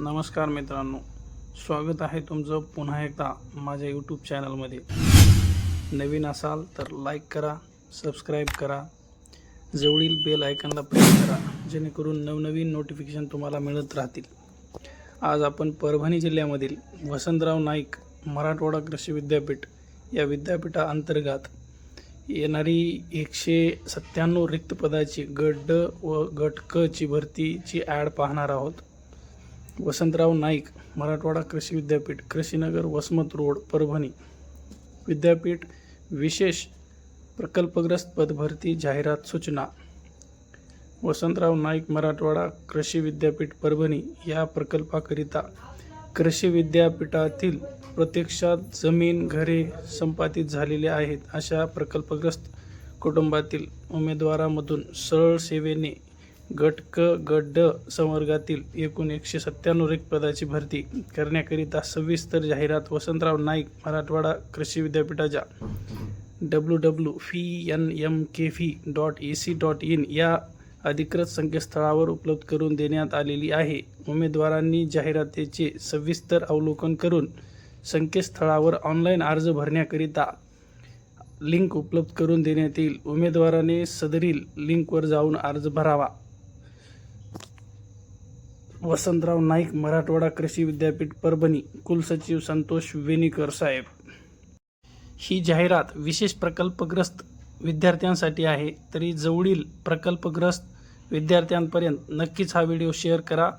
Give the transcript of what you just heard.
नमस्कार मित्रांनो. स्वागत आहे तुमचं पुन्हा एकदा माझ्या यूट्यूब चॅनलमध्ये नवीन असाल तर लाईक करा सबस्क्राईब करा. जवळील बेल आयकनला प्रेस करा जेणेकरून नवनवीन नोटिफिकेशन तुम्हाला मिळत राहतील. आज आपण परभणी जिल्ह्यामधील वसंतराव नाईक मराठवाडा कृषी विद्यापीठ या विद्यापीठाअंतर्गत येणारी एकशे सत्त्याण्णव रिक्त पदाची गट ड व गट क ची भरतीची ॲड पाहणार आहोत. वसंतराव नाईक मराठवाडा कृषी विद्यापीठ कृषीनगर वसमत रोड परभणी. विद्यापीठ विशेष प्रकल्पग्रस्त पदभरती जाहिरात सूचना. वसंतराव नाईक मराठवाडा कृषी विद्यापीठ परभणी या प्रकल्पाकरिता कृषी विद्यापीठातील प्रत्यक्षात जमीन घरे संपादित झालेले आहेत अशा प्रकल्पग्रस्त कुटुंबातील उमेदवारामधून सरळ सेवेने गट क गट ड संवर्गातील एकूण एकशे सत्त्याण्णव रिक्त पदाची भरती करण्याकरिता सविस्तर जाहिरात वसंतराव नाईक मराठवाडा कृषी विद्यापीठाच्या W W V N M K V dot A C dot in या अधिकृत संकेतस्थळावर उपलब्ध करून देण्यात आलेली आहे. उमेदवारांनी जाहिरातीचे सविस्तर अवलोकन करून संकेतस्थळावर ऑनलाईन अर्ज भरण्याकरिता लिंक उपलब्ध करून देण्यात येईल. उमेदवाराने सदरील लिंकवर जाऊन अर्ज भरावा. वसंतराव नाईक मराठवाडा कृषी विद्यापीठ परभणी कुलसचिव संतोष वेणीकर साहेब. ही जाहिरात विशेष प्रकल्पग्रस्त विद्यार्थ्यांसाठी आहे तरी जवळील प्रकल्पग्रस्त विद्यार्थ्यांपर्यंत नक्कीच हा व्हिडिओ शेअर करा.